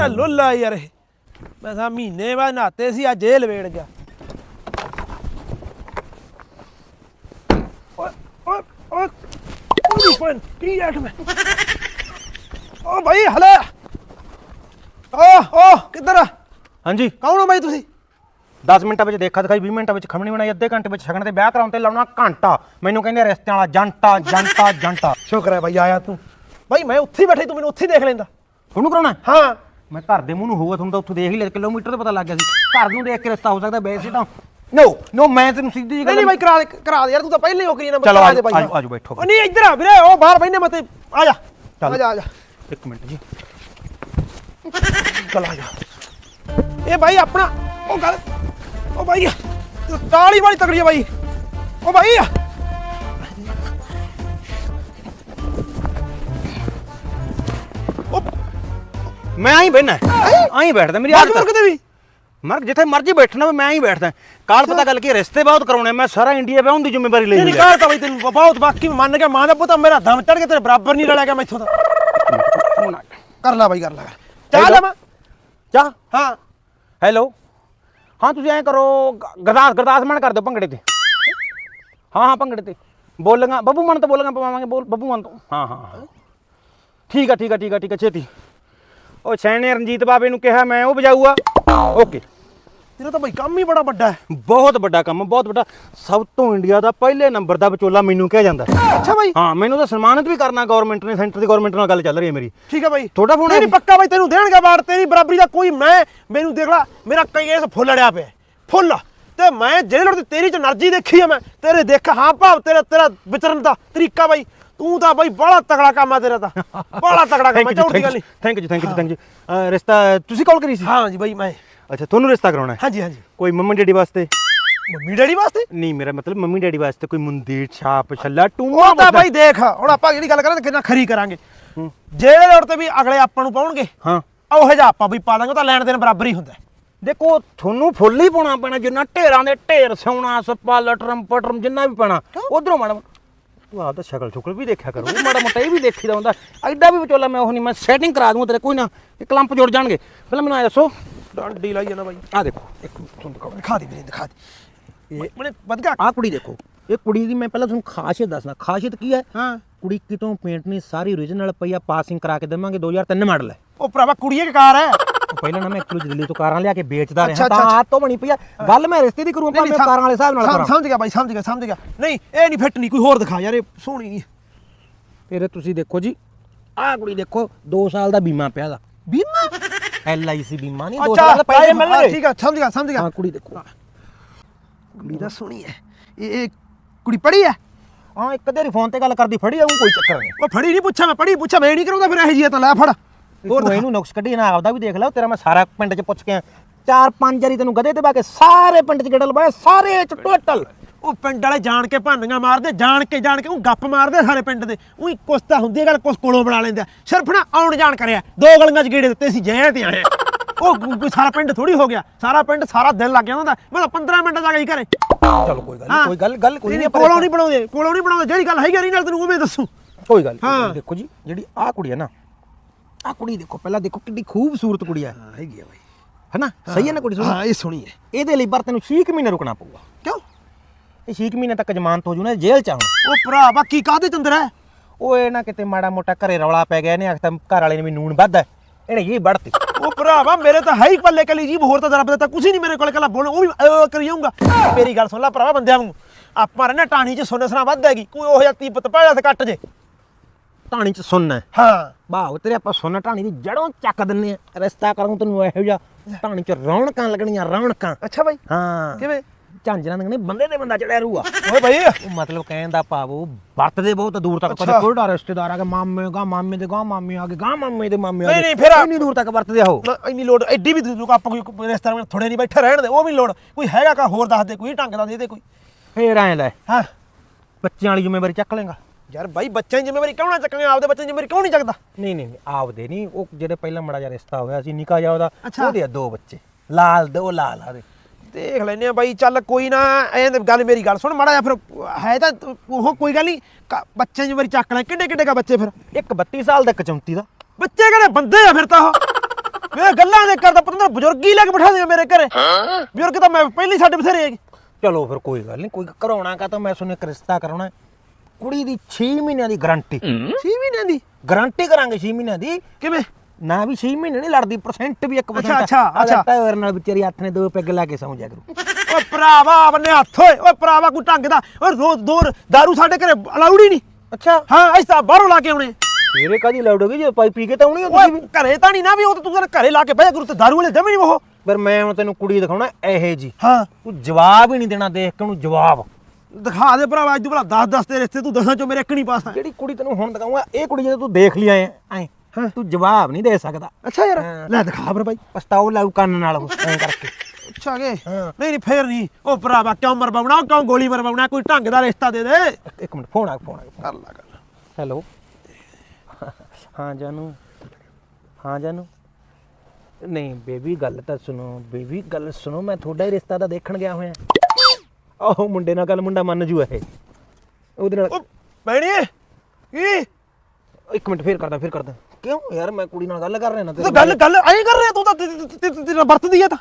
ਕਿਹੜਾ ਲੁੱਲਾ ਯਾਰ ਇਹ। ਮੈਂ ਤਾਂ ਮਹੀਨੇ ਬਾਅਦ ਨਹਾਤੇ ਸੀ ਅੱਜ ਜੇਲ੍ਹ ਵੇੜ ਗਿਆ। ਓਏ ਓਏ ਓਏ ਪੂਰੀ ਪਨ ਕੀ ਐਟ ਮੈਂ ਓ ਭਾਈ ਹਲੇ ਓ ਓ ਕਿੱਧਰ ਆ? ਹਾਂਜੀ। ਕੌਣ ਹੋ ਭਾਈ ਤੁਸੀਂ? 10 ਮਿੰਟਾਂ ਵਿੱਚ ਦੇਖਾ ਦਿਖਾਈ 20 ਮਿੰਟਾਂ ਵਿੱਚ ਖਮਣੀ ਬਣਾਈ ਅੱਧੇ ਘੰਟੇ ਵਿੱਚ ਛਕਣ ਤੇ ਵਿਆਹ ਕਰਾਉਣ ਤੇ ਲਾਉਣਾ ਘੰਟਾ। ਮੈਨੂੰ ਕਹਿੰਦੇ ਰਿਸ਼ਤਿਆਂ ਵਾਲਾ ਜੰਟਾ ਜੰਟਾ ਜੰਟਾ। ਸ਼ੁਕਰ ਹੈ ਭਾਈ ਆਇਆ ਤੂੰ। ਭਾਈ ਮੈਂ ਉੱਥੇ ਹੀ ਬੈਠੇ ਤੂੰ ਮੈਨੂੰ ਉੱਥੇ ਹੀ ਦੇਖ ਲੈਂਦਾ। ਤੁਹਾਨੂੰ ਕਰਾਉਣਾ ਹਾਂ। ਮੈਂ ਘਰ ਦੇ ਮੂੰਹ ਨੂੰ ਹੋਊਗਾ ਤੁਹਾਨੂੰ ਤਾਂ ਉੱਥੋਂ ਦੇਖ ਹੀ ਲਿਆ ਕਿਲੋਮੀਟਰ ਤੇ ਪਤਾ ਲੱਗ ਗਿਆ ਸੀ। ਘਰ ਨੂੰ ਦੇਖ ਕੇ ਰਿਸ਼ਤਾ ਹੋ ਸਕਦਾ ਵੈਸੇ ਤਾਂ। ਨੋ ਨੋ ਮੈਂ ਤੈਨੂੰ ਸਿੱਧੀ ਜਿਹੀ ਨਹੀਂ ਨਹੀਂ ਭਾਈ ਕਰਾ ਦੇ ਕਰਾ ਦੇ ਯਾਰ ਤੂੰ ਤਾਂ ਪਹਿਲੇ ਹੋ ਕਰੀ ਨਾ ਚਲੋ ਆਜੋ, ਆਜੋ, ਆਜੋ, ਬੈਠੋ। ਨਹੀਂ ਇੱਧਰ ਆ ਵੀਰੇ ਉਹ ਬਾਹਰ ਬੈਠਨੇ ਮਤੇ ਆ ਜਾ। ਚੱਲ। ਆ ਜਾ ਆ ਜਾ। ਇੱਕ ਮਿੰਟ ਜੀ। ਚਲ ਆ ਜਾ। ਇਹ ਭਾਈ ਆਪਣਾ ਉਹ ਗੱਲ ਉਹ ਭਾਈ ਤਾਲੀ ਵਾਲੀ ਤਕੜੀ ਹੈ ਭਾਈ। ਉਹ ਭਾਈ। ਮੈਂ ਆਈ ਬੈਠਣਾ ਆਈ? ਬੈਠਦਾ ਮੇਰੀ ਆਦਤ ਹੈ। ਕਿਤੇ ਵੀ। ਮਰ ਜਿੱਥੇ ਮਰਜ਼ੀ ਬੈਠਣਾ ਮੈਂ ਹੀ ਬੈਠਦਾ ਕਾਲ ਪਤਾ ਗੱਲ ਕੀ ਰਿਸ਼ਤੇ ਬਹੁਤ ਕਰਾਉਣੇ ਮੈਂ ਸਾਰਾ ਇੰਡੀਆ ਵਿਆਹਣ ਦੀ ਜ਼ਿੰਮੇਵਾਰੀ ਲਈ ਨਹੀਂ ਹੋਈ ਹੈ। ਕਹਤਾ ਭਾਈ ਤੈਨੂੰ ਬਹੁਤ ਬਾਕੀ ਮੰਨ ਗਿਆ ਮਾਂ ਦਾ ਪੁੱਤ ਮੇਰਾ ਦਮ ਚੜ ਕੇ ਤੇਰੇ ਬਰਾਬਰ ਨਹੀਂ ਰਲਿਆ ਗਿਆ ਮੈਥੋਂ ਤਾਂ। ਕਰ ਲੈ ਭਾਈ ਕਰ ਲੈ। ਚਾਹ ਹੈਲੋ। ਲਵਾਂ? ਚਾਹ? ਹਾਂ। ਹੈਲੋ ਹਾਂ ਤੁਸੀਂ ਐਂ ਕਰੋ ਗ- ਗਰਦਾਸ ਗਰਦਾਸ ਮਨ ਕਰ ਦਿਓ ਭੰਗੜੇ ਤੇ। ਹਾਂ ਹਾਂ ਭੰਗੜੇ ਤੇ। ਬੋਲਾਂਗਾ ਬੱਬੂ ਮਨ ਤੋਂ ਬੋਲਾਂਗਾ ਪਵਾਵਾਂਗੇ ਬੋਲ ਬੱਬੂ ਮਨ ਤੋਂ। ਹਾਂ ਹਾਂ। ਹਾਂ। ਠੀਕ ਆ ਠੀਕ ਆ ਠੀਕ ਆ ਠੀਕ ਆ ਛੇਤੀ। ਉਹ ਛੈਣ ਨੇ ਰਣਜੀਤ ਬਾਬੇ ਨੂੰ ਕਿਹਾ ਮੈਂ ਉਹ ਵਜਾਊਗਾ। ਓਕੇ। ਤੇਰਾ ਤਾਂ ਭਾਈ ਕੰਮ ਹੀ ਬੜਾ ਵੱਡਾ ਹੈ। ਬਹੁਤ ਵੱਡਾ ਕੰਮ ਬਹੁਤ ਵੱਡਾ। ਸਭ ਤੋਂ ਇੰਡੀਆ ਦਾ ਪਹਿਲੇ ਨੰਬਰ ਦਾ ਵਿਚੋਲਾ ਮੈਨੂੰ ਕਿਹਾ ਜਾਂਦਾ ਅੱਛਾ ਭਾਈ ਹਾਂ ਮੈਨੂੰ ਤਾਂ ਸਨਮਾਨਿਤ ਵੀ ਕਰਨਾ ਗਵਰਨਮੈਂਟ ਨੇ ਸੈਂਟਰ ਦੀ ਗਵਰਨਮੈਂਟ ਨਾਲ ਗੱਲ ਚੱਲ ਰਹੀ ਹੈ ਮੇਰੀ। ਠੀਕ ਹੈ ਭਾਈ ਤੁਹਾਡਾ ਫੋਨ ਨਹੀਂ ਪੱਕਾ ਭਾਈ ਤੈਨੂੰ ਦੇਣਗਾ ਬਾੜ ਤੇਰੀ ਬਰਾਬਰੀ ਦਾ ਕੋਈ ਮੈਂ ਮੈਨੂੰ ਦੇਖ ਲੈ ਮੇਰਾ ਕੇਸ ਫੁੱਲ ਅੜਿਆ ਪਿਆ ਫੁੱਲ। ਤੇ ਮੈਂ ਜਿਹੜੇ ਲੋੜ ਤੇਰੀ ਚ એનર્ਜੀ ਦੇਖੀ ਆ ਮੈਂ। ਤੇਰੇ ਦੇਖ ਹਾਂ ਭਾਵ ਤੇਰਾ ਤੇਰਾ ਵਿਚਰਨ ਦਾ ਤਰੀਕਾ ਭਾਈ ਤੂੰ ਤਾਂ ਭਾਈ ਬੜਾ ਤਗੜਾ ਕੰਮ ਆ ਤੇਰਾ ਤਾਂ। ਬੜਾ ਤਗੜਾ ਕੰਮ ਆ ਝੂਠੀ ਗੱਲ ਨਹੀਂ। Thank you thank you thank you ਰਿਸ਼ਤਾ ਤੁਸੀਂ ਕਾਲ ਕਰੀ ਸੀ? ਹਾਂ ਜੀ ਭਾਈ ਮੈਂ। ਅੱਛਾ ਤੁਹਾਨੂੰ ਰਿਸ਼ਤਾ ਕਰਾਉਣਾ ਹੈ? ਹਾਂਜੀ ਹਾਂਜੀ। ਕੋਈ ਮੰਮੀ ਡੈਡੀ ਵਾਸਤੇ? ਮੰਮੀ ਡੈਡੀ ਵਾਸਤੇ? ਨਹੀਂ ਮੇਰਾ ਮਤਲਬ ਮੰਮੀ ਡੈਡੀ ਵਾਸਤੇ ਕੋਈ ਮੁੰਦੀਰ ਛਾਪ ਛੱਲਾ ਟੂਮਾ ਉਹ ਤਾਂ ਭਾਈ ਦੇਖ ਹੁਣ ਆਪਾਂ ਜਿਹੜੀ ਗੱਲ ਕਰਾਂਗੇ ਕਿੰਨਾ ਖਰੀ ਕਰਾਂਗੇ। ਜਿਹੜੇ ਲੋੜ ਤੇ ਵੀ ਅਗਲੇ ਆਪਾਂ ਨੂੰ ਪਾਉਣਗੇ ਹਾਂ। ਉਹੋ ਜਿਹਾ ਆਪਾਂ ਵੀ ਪਾ ਦਾਂਗੇ ਤਾਂ ਲੈਣ ਦੇਣ ਬਰਾਬਰ ਹੀ ਹੁੰਦਾ। ਦੇਖੋ ਤੁਹਾਨੂੰ ਫੁੱਲ ਹੀ ਪਾਉਣਾ ਪੈਣਾ ਜਿੰਨਾ ਢੇਰਾਂ ਦੇ ਢੇਰ ਸੋਨਾ ਸੱਪਾ ਟਰਮ ਪਟਰਮ ਜਿੰਨਾ ਵੀ ਪੈਣਾ ਉਧਰੋਂ ਮਾੜਾ ਤੂੰ ਆਪ ਤਾਂ ਸ਼ਕਲ ਸ਼ੁਕਲ ਵੀ ਦੇਖਿਆ ਕਰੋ ਮਾੜਾ ਮੋਟਾ ਇਹ ਵੀ ਦੇਖੀਦਾ ਹੁੰਦਾ ਐਡਾ ਵੀ ਵਿਚੋਲਾ ਮੈਂ ਉਹ ਨਹੀਂ ਮੈਂ ਸੈਟਿੰਗ ਕਰਾ ਦੂੰਗਾ ਤੇਰੇ ਕੋਈ ਨਾ ਇਹ ਕਲੰਪ ਜੁੜ ਜਾਣਗੇ। ਪਹਿਲਾਂ ਮੈਨੂੰ ਐ ਦੱਸੋ। ਡਾਂਡੀ ਲਾਈ ਜਾਣਾ ਭਾਈ ਆ ਦੇਖੋ ਇੱਕ ਤੁਹਾਨੂੰ ਦਿਖਾਓ ਦਿਖਾ ਦੇ ਵੀਰੇ ਦਿਖਾ ਦੇ। ਇਹ ਮਨੇ ਵੱਧ ਗਿਆ ਆਹ ਕੁੜੀ ਦੇਖੋ ਇਹ ਕੁੜੀ ਦੀ ਮੈਂ ਪਹਿਲਾਂ ਤੁਹਾਨੂੰ ਖਾਸੀਅਤ ਦੱਸਣਾ ਖਾਸੀਅਤ ਕੀ ਹੈ? ਹਾਂ। ਕੁੜੀ ਕਿਤੋਂ ਪੇਂਟ ਨਹੀਂ ਸਾਰੀ ਓਰੀਜਨਲ ਪਈ ਆ ਪਾਸਿੰਗ ਕਰਾ ਕੇ ਦੇਵਾਂਗੇ 2003 ਮਾਡਲ ਹੈ। ਉਹ ਭਰਾਵਾ ਕੁੜੀਏ ਕੀ ਕਾਰ ਹੈ। ਪਹਿਲਾਂ ਨਾ ਮੈਂ ਐਕਚੁਅਲੀ ਦਿੱਲੀ ਤੋਂ ਕਾਰਾਂ ਲਿਆ ਕੇ ਵੇਚਦਾ ਰਿਹਾ ਤਾਂ ਆਹ ਤੋਂ ਬਣੀ ਪਈ ਆ। ਗੱਲ ਮੈਂ ਰਿਸ਼ਤੇ ਦੀ ਕਰੂੰ ਪਰ ਮੈਂ ਕਾਰਾਂ ਵਾਲੇ ਹਿਸਾਬ ਨਾਲ ਕਰਾਂ। ਸਮਝ ਗਿਆ ਬਾਈ ਸਮਝ ਗਿਆ ਸਮਝ ਗਿਆ। ਨਹੀਂ ਇਹ ਨਹੀਂ ਫਿੱਟ ਨਹੀਂ ਕੋਈ ਹੋਰ ਦਿਖਾ ਯਾਰ ਇਹ ਸੋਹਣੀ ਨਹੀਂ। ਫਿਰ ਤੁਸੀਂ ਦੇਖੋ ਜੀ ਆਹ ਕੁੜੀ ਦੇਖੋ 2 ਸਾਲ ਦਾ ਬੀਮਾ ਪਿਆ ਦਾ ਬੀਮਾ? ਐਲ ਆਈ ਸੀ ਬੀਮਾ ਨਹੀਂ 2 ਅੱਛਾ ਸਾਲ ਦਾ ਪੈਸੇ ਮਿਲਣਗੇ। ਠੀਕ ਆ ਸਮਝ ਗਿਆ ਸਮਝ ਗਿਆ। ਹਾਂ ਕੁੜੀ ਦੇਖੋ। ਕੁੜੀ ਤਾਂ ਸੋਹਣੀ ਹੈ ਇਹ ਇਹ ਕੁੜੀ ਪੜੀ ਹੈ ਹਾਂ ਇੱਕ ਦੇਰੀ ਫੋਨ ਤੇ ਗੱਲ ਕਰਦੀ ਫੜੀ ਆਉਂ ਕੋਈ ਚੱਕਰ ਨਹੀਂ। ਉਹ ਫੜੀ ਨਹੀਂ ਪੁੱਛਾਂ ਮੈਂ ਪੜੀ ਪੁੱਛਾਂ ਮੈਂ ਨਹੀਂ ਕਰਾਉਂਦਾ ਫਿਰ ਇਹ ਜੀ ਤਾਂ ਲੈ ਫੜ। ਹੋਰ ਤੂੰ ਇਹਨੂੰ ਨੁਕਸ ਕੱਢੀ ਨਾ ਆਪਦਾ ਵੀ ਦੇਖ ਲੈ ਤੇਰਾ ਮੈਂ ਸਾਰਾ ਪਿੰਡ 'ਚ ਪੁੱਛ ਕੇ ਆਇਆ। ਚਾਰ ਪੰਜ ਵਾਰੀ ਤੈਨੂੰ ਗਧੇ ਤੇ ਬਾ ਕੇ ਸਾਰੇ ਪਿੰਡ 'ਚ ਗੇੜਾ ਲਵਾਇਆ ਸਾਰੇ 'ਚ ਟੋਟਲ ਉਹ ਪਿੰਡ ਵਾਲੇ ਜਾਣ ਕੇ ਭਾਨੀਆਂ ਮਾਰਦੇ ਜਾਣ ਕੇ ਜਾਣ ਕੇ ਉਹ ਗੱਪ ਮਾਰਦੇ ਸਾਰੇ ਪਿੰਡ ਦੇ। ਉਹੀ ਕੁਛ ਤਾਂ ਹੁੰਦੀ ਹੈ ਗੱਲ ਕੁਛ ਕੋਲੋਂ ਬਣਾ ਲੈਂਦੇ। ਆ ਸਿਰਫ ਨਾ ਆਉਣ ਜਾਣ ਕਰਿਆ। ਦੋ ਗਲੀਆਂ 'ਚ ਗੇੜੇ ਦਿੱਤੇ ਸੀ ਜੈ ਤੇ ਆਏ। ਉਹ ਕੋਈ ਸਾਰਾ ਪਿੰਡ ਥੋੜੀ ਹੋ ਗਿਆ। ਸਾਰਾ ਪਿੰਡ ਸਾਰਾ ਦਿਨ ਲੱਗ ਜਾਂਦਾ ਮੈਂ ਤਾਂ 15 ਮਿੰਟ ਜਾ ਕੇ ਹੀ ਘਰੇ। ਚਲੋ ਕੋਈ ਗੱਲ। ਨਹੀਂ ਕੋਈ ਗੱਲ ਗੱਲ ਕੋਈ ਨਹੀਂ ਕੋਲੋਂ ਨਹੀਂ ਬਣਾਉਂਦੇ ਕੋਲੋਂ ਨਹੀਂ ਬਣਾਉਂਦੇ। ਜਿਹੜੀ ਗੱਲ ਹੈਗੀ ਆ, ਨਹੀਂ ਨਾਲ ਤੈਨੂੰ ਉਵੇਂ ਦੱਸੂ। ਕੋਈ ਗੱਲ ਦੇਖੋ ਜੀ ਜਿਹੜੀ ਆਹ ਕੁੜੀ ਹੈ ਨਾ ਆਹ ਕੁੜੀ ਦੇਖੋ ਪਹਿਲਾਂ ਦੇਖੋ ਕਿੰਨੀ ਖੂਬਸੂਰਤ ਕੁੜੀ ਹੈ ਹੈਗੀ ਆ ਬਾਈ। ਹੈਨਾ? ਸਹੀ ਹੈ ਨਾ ਕੁੜੀ ਹਾਂ ਇਹ ਸੋਹਣੀ ਹੈ। ਇਹਦੇ ਲਈ ਪਰ ਤੈਨੂੰ 6 ਮਹੀਨੇ ਰੁਕਣਾ ਪਊਗਾ। ਕਿਉਂ? ਇਹ 6 ਮਹੀਨੇ ਤੱਕ ਜ਼ਮਾਨਤ ਹੋ ਜੂ ਨਾ ਜੇਲ੍ਹ ਚ ਆਉਣਾ ਉਹ ਭਰਾ ਬਾਕੀ ਕਾਹਦੇ ਚੰਦਰ ਹੈ? ਉਹ ਇਹ ਨਾ ਕਿਤੇ ਮਾੜਾ ਮੋਟਾ ਘਰੇ ਰੌਲਾ ਪੈ ਗਿਆ ਇਹਨੇ ਆਖਤਾ ਘਰ ਵਾਲੇ ਨੇ ਵੀ ਨੂਣ ਵੱਧ ਹੈ। ਇਹਨੇ ਇਹ ਵੜਤੀ। ਉਹ ਭਰਾਵਾ ਮੇਰੇ ਤਾਂ ਹੈ ਹੀ ਪੱਲੇ ਕਲੀ ਜੀ ਹੋਰ ਤਾਂ ਰੱਬ ਦਾ ਤਾਂ ਕੁਝ ਨਹੀਂ ਮੇਰੇ ਕੋਲ ਕੱਲਾ ਬੋਲ ਉਹ ਵੀ ਕਰੀ ਜਾਊਂਗਾ। ਮੇਰੀ ਗੱਲ ਸੁਣ ਲੈ ਭਰਾਵਾ ਬੰਦਿਆਂ ਨੂੰ ਆਪਾਂ ਰਹਿਣਾ ਟਾਣੀ 'ਚ ਸੋਨੇ ਸਨਾ ਵੱਧ ਹੈਗੀ। ਕੋਈ ਉਹ ਜਿਹਾ ਤੀਪਤ ਪਹਿਲਾਂ ਤੇ ਕੱਟ ਜੇ। ਢਾਣੀ ਚ ਸੁਣਨਾ ਹੈ। ਹਾਂ। ਵਾਹ ਤੇਰੇ ਆਪਾਂ ਸੁਣਨਾ ਢਾਣੀ ਦੀ ਜੜੋਂ ਚੱਕ ਦਿੰਨੇ ਆ। ਰਸਤਾ ਕਰਾਂ ਤੈਨੂੰ ਇਹੋ ਜਿਹਾ। ਢਾਣੀ ਚ ਰੌਣਕਾਂ ਲੱਗਣੀਆਂ ਰੌਣਕਾਂ। ਅੱਛਾ ਬਾਈ। ਹਾਂ। ਕਿਵੇਂ? ਝਾਂਜਰਾਂ ਦੇ ਬੰਦੇ ਦੇ ਬੰਦਾ ਚੜਿਆ ਰੂਆ। ਓਏ ਬਾਈ। ਉਹ ਮਤਲਬ ਕਹਿਣ ਦਾ ਭਾਵ ਉਹ ਵਰਤਦੇ ਬਹੁਤ ਦੂਰ ਤੱਕ ਕਦੇ ਅੱਛਾ। ਕੋਲਡਾ ਰਿਸ਼ਤੇਦਾਰ ਆ ਕੇ ਮਾਮੇ ਗਾ ਮਾਮੇ ਦੇ ਗਾ ਮਾਮੇ ਆ ਗਏ ਗਾ ਮਾਮੇ ਦੇ ਮਾਮੇ ਆ ਨਹੀਂ, ਨਹੀਂ, ਫਿਰ ਆ- ਇੰਨੀ ਦੂਰ ਤੱਕ ਵਰਤਦੇ ਆ ਉਹ। ਨਾ, ਇੰਨੀ ਲੋੜ ਐਡੀ ਵੀ ਲੋਕ ਆਪਾਂ ਕੋਈ ਰਿਸ਼ਤੇਦਾਰ ਵਿੱਚ ਥੋੜੇ ਨਹੀਂ ਬੈਠੇ ਰਹਿਣ ਦੇ ਉਹ ਵੀ ਲੋੜ। ਕੋਈ ਹੈਗਾ ਕਾ ਹੋਰ ਦੱਸ ਦੇ ਕੋਈ ਢੰਗ ਦਾ ਦੇ ਦੇ ਕੋਈ। ਫੇਰ ਐ ਲੈ। ਹਾਂ। ਬੱਚਿਆਂ ਵਾਲੀ ਜ਼ਿੰਮੇਵਾਰੀ ਚੱਕ ਲੇਗਾ ਯਾਰ ਬਾਈ ਬੱਚਿਆਂ ਦੀ ਜ਼ਿੰਮੇਵਾਰੀ ਕਿਉਂ ਨਾ ਚੱਕਣੀ ਆਪਦੇ ਬੱਚਿਆਂ ਦੀ ਜ਼ਿੰਮੇਵਾਰੀ ਕਿਉਂ ਨਹੀਂ ਚੱਕਦਾ? ਨਹੀਂ ਨਹੀਂ ਨਹੀਂ, ਆਪਦੇ ਨਹੀਂ। ਉਹ ਜਿਹੜੇ ਪਹਿਲਾਂ ਮੜਾ ਜਿਹਾ ਰਿਸ਼ਤਾ ਹੋਇਆ ਸੀ ਨਿਕਾ ਜਾ ਉਹਦਾ ਅੱਛਾ। ਉਹਦੇ ਆ ਦੋ ਬੱਚੇ। ਲਾਲ ਦੋ ਲਾਲ ਆ ਦੇ। ਦੇਖ ਲੈਨੇ ਆ ਬਾਈ ਚੱਲ ਕੋਈ ਨਾ ਐਂ ਤੇ ਗੱਲ ਮੇਰੀ ਗੱਲ ਸੁਣ ਮਾੜਾ ਜਿਹਾ ਫਿਰ ਹੈ ਤਾਂ ਉਹ ਕੋਈ ਗੱਲ ਨਹੀਂ ਕ- ਬੱਚਿਆਂ ਦੀ ਵਾਰੀ ਚੱਕ ਲੈ। ਕਿੱਡੇ ਕਿੱਡੇ ਕਾ ਬੱਚੇ ਫਿਰ? ਇੱਕ 32 ਸਾਲ ਦਾ ਇੱਕ 34 ਦਾ। ਬੱਚੇ ਕਿਹੜੇ ਬੰਦੇ ਆ ਫਿਰ ਤਾਂ ਉਹ? ਵੇ ਗੱਲਾਂ ਦੇ ਕਰਦਾ ਪਤੰਦਰ ਬਜ਼ੁਰਗ ਹੀ ਲੈ ਕੇ ਬਿਠਾ ਦੇ ਮੇਰੇ ਘਰੇ। ਬਜ਼ੁਰਗ ਤਾਂ ਮੈਂ ਪਹਿਲੀ ਸਾਡੇ ਬਥੇਰੇ ਹੈਗੇ ਚਲੋ ਫਿਰ ਕੋਈ ਗੱਲ ਨਹੀਂ ਕੋਈ ਕਰਾਉਣਾ ਕਾ ਤਾਂ ਮੈਂ ਸੁਣਿਆ ਇੱਕ ਰਿਸ਼ਤਾ ਕਰਾਉਣਾ ਹੈ। ਕੁੜੀ ਦੀ 6 ਮਹੀਨਿਆਂ ਦੀ ਗਾਰੰਟੀ। 6 ਮਹੀਨਿਆਂ ਦੀ? ਗਾਰੰਟੀ ਕਰਾਂਗੇ 6 ਮਹੀਨਿਆਂ ਦੀ। ਕਿਵੇਂ? ਨਾ ਵੀ 6 ਮਹੀਨੇ ਨਹੀਂ ਲੜਦੀ ਪਰਸੈਂਟ ਵੀ 1% ਅੱਛਾ, ਅੱਛਾ, ਅੱਛਾ। ਟਾਇਰ ਨਾਲ ਵਿਚਾਰੀ ਹੱਥ ਨੇ ਦੋ ਪੈਗ ਲਾ ਕੇ ਸੌਂ ਜਾ ਕਰੂ। ਓਏ ਭਰਾਵਾ ਬੰਨੇ ਹੱਥ ਓਏ ਓਏ ਭਰਾਵਾ ਕੋਈ ਢੰਗ ਦਾ। ਓਏ ਰੋਜ਼ ਦਾਰੂ ਸਾਡੇ ਘਰੇ ਅਲਾਉਡ ਹੀ ਨਹੀਂ। ਅੱਛਾ। ਹਾਂ ਅਸੀਂ ਤਾਂ ਬਾਹਰੋਂ ਲਾ ਕੇ ਆਉਣੇ। ਤੇਰੇ ਕਾਦੀ ਲੜੋਗੇ ਜੇ ਪਾਈ ਪੀ ਕੇ ਤਾਂ ਆਉਣੀ ਤੁਸੀਂ ਘਰੇ ਤਾਂ ਨਹੀਂ ਨਾ ਵੀ ਉਹ ਤਾਂ ਤੂੰ ਘਰੇ ਲਾ ਕੇ ਬਹਿ ਜਾ ਗੁਰੂ ਤੇ ਦਾਰੂ ਵਾਲੇ ਜਮੀ ਨਹੀਂ ਉਹ। ਪਰ ਮੈਂ ਹੁਣ ਤੈਨੂੰ ਕੁੜੀ ਦਿਖਾਉਣਾ ਇਹੇ ਜੀ ਹਾਂ। ਤੂੰ ਜਵਾਬ ਹੀ ਨਹੀਂ ਦੇਣਾ ਦੇਖ ਕੇ ਉਹਨੂੰ ਜਵਾਬ। ਦਿਖਾ ਦੇ ਭਰਾਵਾ ਅੱਜ ਤੂੰ ਭਲਾ 10 10 ਤੇ ਰਿਸ਼ਤੇ ਤੂੰ ਦਸਾਂ ਚੋਂ ਮੇਰੇ ਇੱਕ ਨਹੀਂ ਪਾਸ ਆ। ਜਿਹੜੀ ਕੁੜੀ ਤੈਨੂੰ ਹੁਣ ਦਿਖਾਉਂਗਾ ਇਹ ਕੁੜੀ ਜਦੋਂ ਤੂੰ ਦੇਖ ਲਿਆ ਐ ਹਾਂ। ਤੂੰ ਜਵਾਬ ਨਹੀਂ ਦੇ ਸਕਦਾ। ਅੱਛਾ ਯਾਰ। ਲੈ ਦਿਖਾ ਫਿਰ ਬਾਈ। ਪਛਤਾਓ ਲਾਉ ਕੰਨ ਨਾਲ ਉਹ ਐਂ ਕਰਕੇ। ਅੱਛਾ ਕੇ। ਨਹੀਂ ਨਹੀਂ ਫੇਰ ਨਹੀਂ। ਉਹ ਭਰਾਵਾ ਕਿਉਂ ਮਰਵਾਉਣਾ ਕਿਉਂ ਗੋਲੀ ਮਰਵਾਉਣਾ ਕੋਈ ਢੰਗ ਦਾ ਰਿਸ਼ਤਾ ਦੇ ਦੇ। ਇੱਕ- ਇੱਕ ਮਿੰਟ ਫੋਨ ਆ ਫੋਨ ਆ ਕਰ ਲਾ ਕਰ ਹੈਲੋ। ਹਾਂ ਜਾਨੂ। ਹਾਂ ਜਾਨੂ। ਨਹੀਂ ਬੇਬੀ ਗੱਲ ਤਾਂ ਸੁਣੋ। ਬੇਬੀ ਗੱਲ ਸੁਣੋ ਮੈਂ ਤੁਹਾਡਾ ਹੀ ਰਿਸ਼ਤਾ ਤਾਂ ਦੇਖਣ ਗਿਆ ਹੋਇਆ। ਆਹੋ ਮੁੰਡੇ ਨਾਲ ਗੱਲ ਮੁੰਡਾ ਮੰਨ ਜੂ ਇਹ। ਉਹਦੇ ਨਾਲ ਉਹ ਬੈਣੀ ਕੀ? ਇੱਕ ਮਿੰਟ ਫੇਰ ਕਰਦਾ ਫੇਰ ਕਰਦਾ। ਕਿਉਂ ਯਾਰ ਮੈਂ ਕੁੜੀ ਨਾਲ ਗੱਲ ਕਰ ਰਿਹਾ ਨਾ ਤੂੰ ਗੱਲ ਗੱਲ ਐਂ ਕਰ ਰਿਹਾ ਤੂੰ ਤਾਂ ਤੇਰਾ ਵਰਤਦੀ ਆ ਤਾਂ।